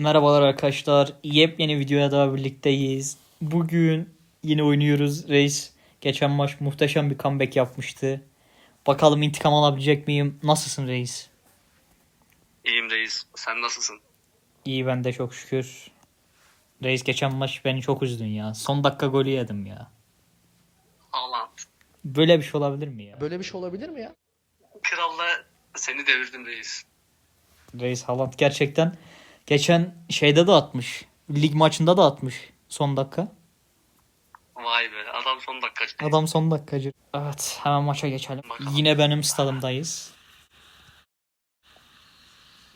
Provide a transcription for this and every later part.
Merhabalar arkadaşlar. Yepyeni videoya daha birlikteyiz. Bugün yine oynuyoruz. Reis geçen maç muhteşem bir comeback yapmıştı. Bakalım intikam alabilecek miyim? Nasılsın Reis? İyiyim reis. Sen nasılsın? İyi ben de çok şükür. Reis geçen maç beni çok üzdün ya. Son dakika golü yedim ya. Haaland. Böyle bir şey olabilir mi ya? Böyle bir şey olabilir mi ya? Kralla seni devirdim reis. Reis Haaland gerçekten geçen şeyde de atmış. Lig maçında da atmış son dakika. Vay be adam son dakika. çıktı. Adam son dakikacı. Evet hemen maça geçelim. Bakalım. Yine benim stadımdayız.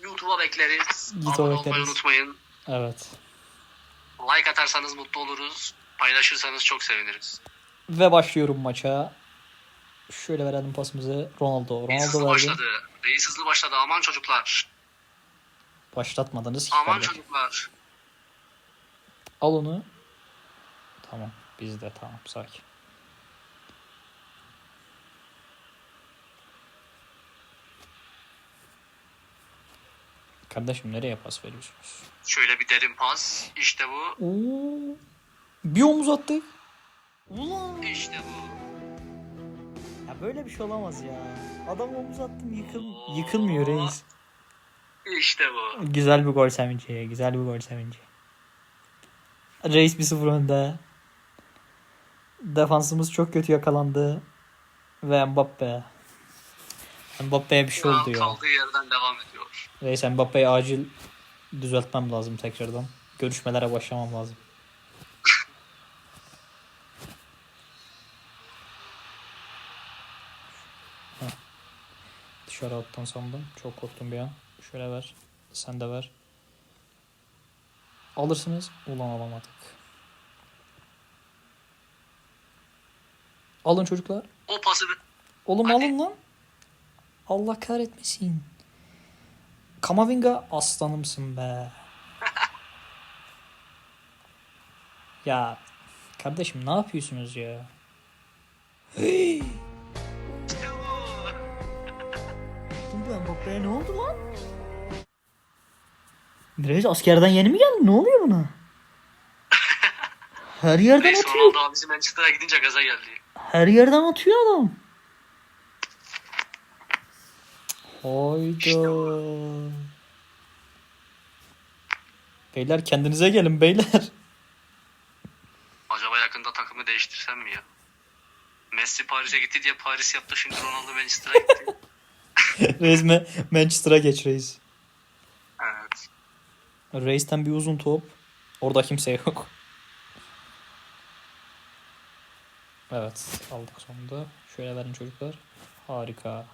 YouTube'a bekleriz. YouTube'a Abone olmayı bekleriz. unutmayın. Evet. Like atarsanız mutlu oluruz. Paylaşırsanız çok seviniriz. Ve başlıyorum maça. Şöyle verelim pasımızı. Ronaldo. Reis hızlı Ronaldo başladı. Reis hızlı başladı. Aman çocuklar. Başlatmadınız ki. Aman çocuklar. Al onu. Tamam. Bizde tamam. Sakin. Kardeşim nereye pas veriyorsunuz? Şöyle bir derin pas. İşte bu. Oo. Bir omuz attık. Ulan. İşte bu. Ya böyle bir şey olamaz ya. Adam omuz attım yıkıl yıkılmıyor reis. İşte bu. Güzel bir gol sevinci. Güzel bir gol sevinci. Reis 1-0 önde. Defansımız çok kötü yakalandı. Ve Mbappe. Mbappe'ye bir şey oldu ya. Kaldığı yerden devam ediyor. Reis Mbappe'yi acil düzeltmem lazım tekrardan. Görüşmelere başlamam lazım. Dışarı alttan sandım. Çok korktum bir an. Şöyle ver. Sen de ver. Alırsınız. Ulan alamadık. Alın çocuklar. O pası Oğlum Hadi. alın lan. Allah kahretmesin. Kamavinga aslanımsın be. ya kardeşim ne yapıyorsunuz ya? Hey! Mbappe'ye ne oldu lan? Reis askerden yeni mi geldi? Ne oluyor buna? Her yerden Reis atıyor. Ronaldo abisi Manchester'a gidince gaza geldi. Her yerden atıyor adam. Hayda. Beyler kendinize gelin beyler. Acaba yakında takımı değiştirsem mi ya? Messi Paris'e gitti diye Paris yaptı şimdi Ronaldo Manchester'a gitti. Reis Manchester'a geç Reis. Reis'ten bir uzun top. Orada kimse yok. Evet aldık sonunda. Şöyle verin çocuklar. Harika.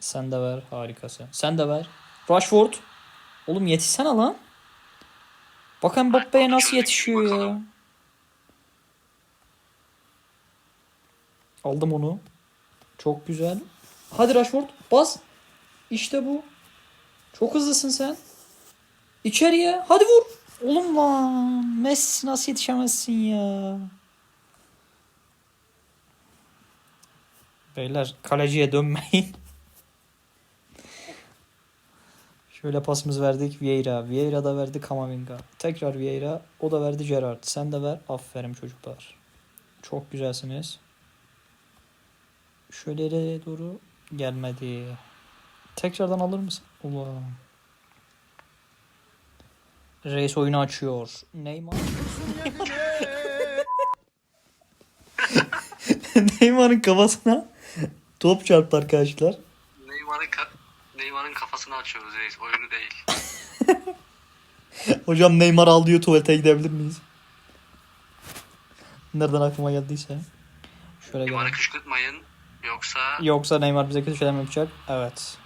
Sen de ver. Harikasın. Sen de ver. Rashford. Oğlum yetişsene lan. Bakın Mbappe'ye nasıl yetişiyor ya. Aldım onu. Çok güzel. Hadi Rashford bas. İşte bu. Çok hızlısın sen. İçeriye. Hadi vur. Oğlum lan. Messi nasıl yetişemezsin ya. Beyler kaleciye dönmeyin. Şöyle pasımızı verdik Vieira. Vieira da verdi Kamavinga. Tekrar Vieira. O da verdi Gerrard. Sen de ver. Aferin çocuklar. Çok güzelsiniz. Şöyle doğru gelmedi. Tekrardan alır mısın? Ulan. Reis oyunu açıyor. Neymar. Neymar'ın kafasına top çarptı arkadaşlar. Neymar'ın ka- Neymar'ın kafasını açıyoruz reis. Oyunu değil. Hocam Neymar al diyor tuvalete gidebilir miyiz? Nereden aklıma geldiyse. Şöyle Neymar'ı kışkırtmayın. Yoksa Yoksa Neymar bize kötü şeyler mi yapacak? Evet.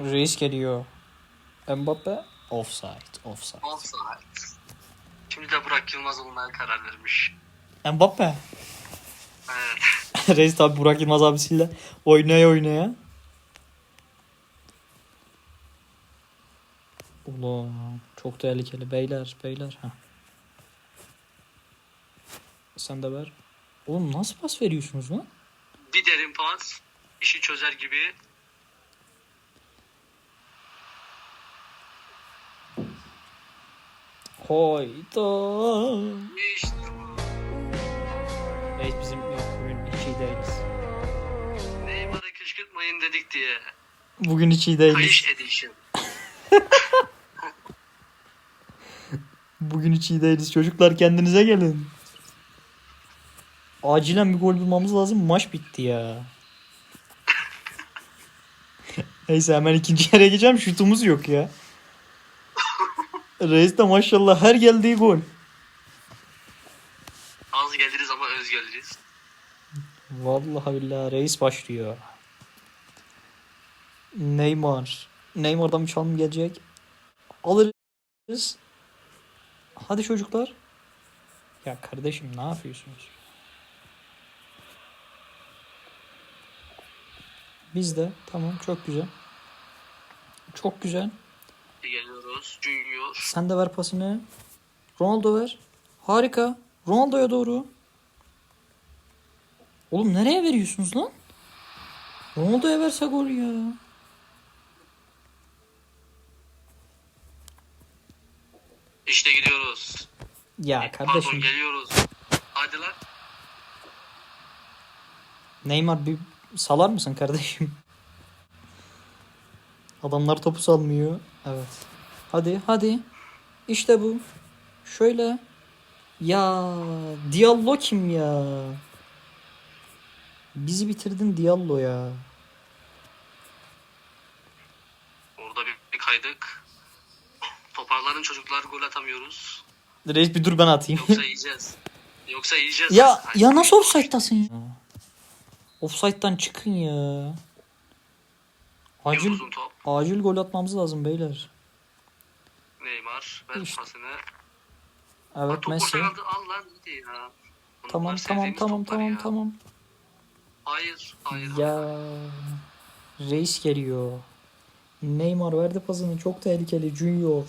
Reis geliyor. Mbappe offside. Offside. offside. Şimdi de Burak Yılmaz olmaya karar vermiş. Mbappe. Evet. Reis tabi Burak Yılmaz abisiyle oynaya oynaya. Ulan çok tehlikeli beyler beyler. Heh. Sen de ver. Oğlum nasıl pas veriyorsunuz lan? Bir derin pas. işi çözer gibi. Hayda. İşte. Reis bizim yok bugün hiç iyi değiliz. Neymar'ı kışkırtmayın dedik diye. Bugün hiç iyi değiliz. Kayış Edition. Bugün hiç iyi değiliz. Çocuklar kendinize gelin. Acilen bir gol bulmamız lazım. Maç bitti ya. Neyse hemen ikinci yere geçeceğim. Şutumuz yok ya. Reis de maşallah her geldiği gol. Az geliriz ama öz geliriz. Vallahi billahi reis başlıyor. Neymar. Neymar'dan bir çalım gelecek. Alırız. Hadi çocuklar. Ya kardeşim ne yapıyorsunuz? Biz de tamam çok güzel. Çok güzel. Geliyoruz. Junior. Sen de ver pasını. Ronaldo ver. Harika. Ronaldo'ya doğru. Oğlum nereye veriyorsunuz lan? Ronaldo'ya verse gol ya. İşte gidiyoruz. Ya Pardon kardeşim geliyoruz. Hadi lan. Neymar bir salar mısın kardeşim? Adamlar topu salmıyor. Evet. Hadi hadi. İşte bu. Şöyle. Ya Diallo kim ya? Bizi bitirdin Diallo ya. Orada bir, bir kaydık. Toparlanın çocuklar gol atamıyoruz. Reis bir dur ben atayım. Yoksa yiyeceğiz. Yoksa yiyeceğiz. ya Hayır. ya nasıl offside'tasın ya? Offside'dan çıkın ya. Acil uzun top. acil gol atmamız lazım beyler. Neymar. Ver İşte. pasını. Evet Top Messi. kaldı. Al lan hadi ya. Bunlar Tamam tamam tamam tamam ya. tamam. Hayır. Hayır. hayır. Ya reis geliyor. Neymar verdi pasını çok tehlikeli Junior.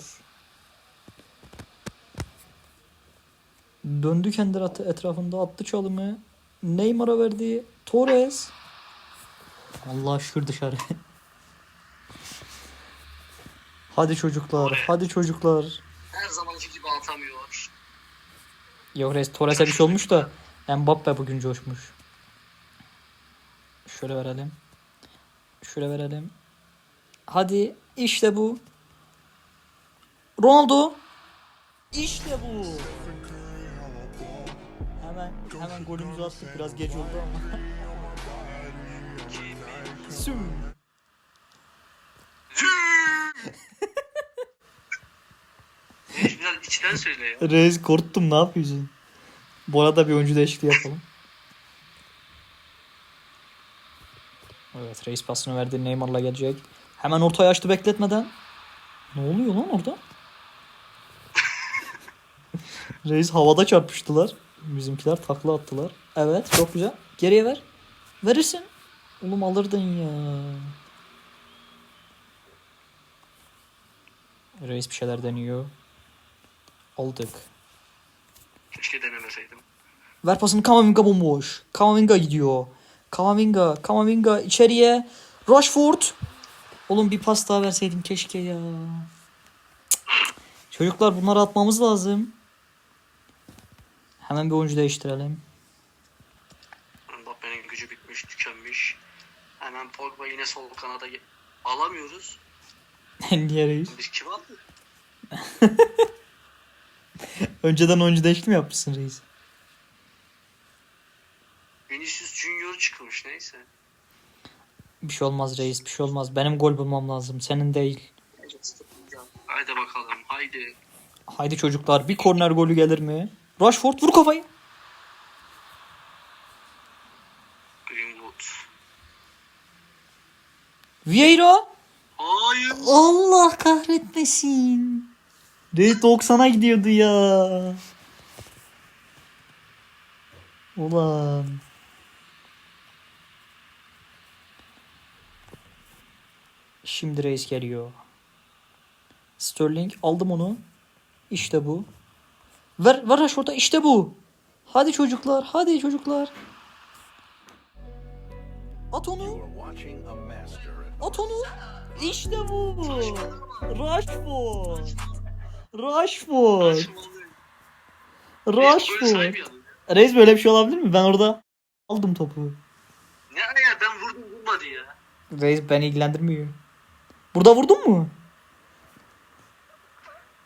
Döndü kendi etrafında attı çalımı. Neymar'a verdi. Torres. Allah şükür dışarı. hadi çocuklar, hadi çocuklar. Her zamanki gibi atamıyor. Yok reis Torres'e bir şey olmuş da Mbappe bugün coşmuş. Şöyle verelim. Şöyle verelim. Hadi işte bu. Ronaldo. İşte bu. Hemen hemen golümüzü attık biraz geç oldu ama. Süm. Hiç biraz içten söyle ya. Reis korktum ne yapıyorsun? Bu arada bir oyuncu değişikliği yapalım. Evet reis pasını verdi Neymar'la gelecek. Hemen ortaya açtı bekletmeden. Ne oluyor lan orada? reis havada çarpıştılar. Bizimkiler takla attılar. Evet çok güzel. Geriye ver. Verirsin. Oğlum alırdın ya. Reis bir şeyler deniyor. Aldık. Keşke denemeseydim. Ver pasını Kamavinga bomboş. Kamavinga gidiyor. Kamavinga, Kamavinga içeriye. Rashford. Oğlum bir pas daha verseydim keşke ya. Çocuklar bunları atmamız lazım. Hemen bir oyuncu değiştirelim. Mbappe'nin gücü bitmiş, tükenmiş. Hemen Pogba yine sol kanada alamıyoruz. Niye reis? Biz kim aldık? Önceden oyuncu değişti mi yapmışsın reis? Vinicius Junior çıkmış neyse. Bir şey olmaz reis bir şey olmaz. Benim gol bulmam lazım. Senin değil. Haydi bakalım haydi. Haydi çocuklar bir korner golü gelir mi? Rashford vur kafayı. Greenwood. Vieira. Hayır. Allah kahretmesin. Reis 90'a gidiyordu ya. Ulan. Şimdi reis geliyor. Sterling aldım onu. İşte bu. Ver ver Rashford'a işte bu. Hadi çocuklar, hadi çocuklar. At onu. At onu. İşte bu. Rashford. Rashford. Rashford. Reis böyle bir şey olabilir mi? Ben orada aldım topu. Ne ara ya ben vurdum vurmadı ya. Reis beni ilgilendirmiyor. Burada vurdun mu?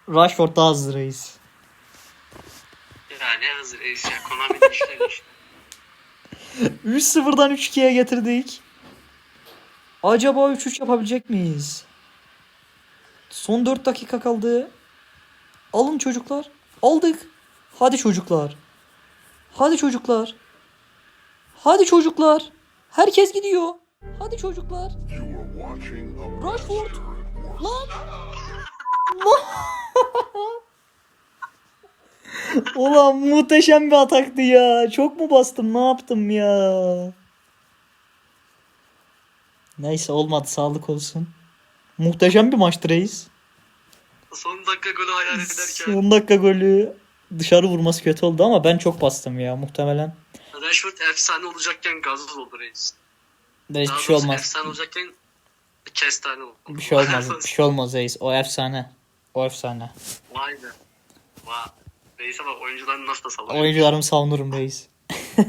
Rashford daha hızlı reis. Ya ne hızlı reis ya. Konami'nin işleri işte. 3-0'dan 3-2'ye getirdik. Acaba 3-3 yapabilecek miyiz? Son 4 dakika kaldı. Alın çocuklar. Aldık. Hadi çocuklar. Hadi çocuklar. Hadi çocuklar. Herkes gidiyor. Hadi çocuklar. Rashford. Lan. Ulan muhteşem bir ataktı ya. Çok mu bastım? Ne yaptım ya? Neyse olmadı. Sağlık olsun. Muhteşem bir maçtı reis. Son dakika golü hayal ederken. Son dakika golü dışarı vurması kötü oldu ama ben çok bastım ya muhtemelen. Rashford efsane olacakken gazoz oldu reis. Reis Daha bir şey olmaz. Efsane olacakken kestane oldu. Bir şey olmaz. Bir şey olmaz reis. O efsane. O efsane. Vay be. Vay. Reis'e bak oyuncularını nasıl da savunuyor. Oyuncularımı savunurum reis.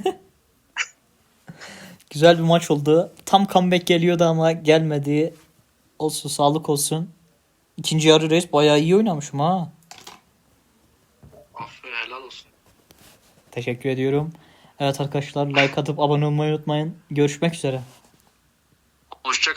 Güzel bir maç oldu. Tam comeback geliyordu ama gelmedi. Olsun sağlık olsun. İkinci yarı reis bayağı iyi oynamışım ha. Aferin helal olsun. Teşekkür ediyorum. Evet arkadaşlar like atıp abone olmayı unutmayın. Görüşmek üzere. Hoşça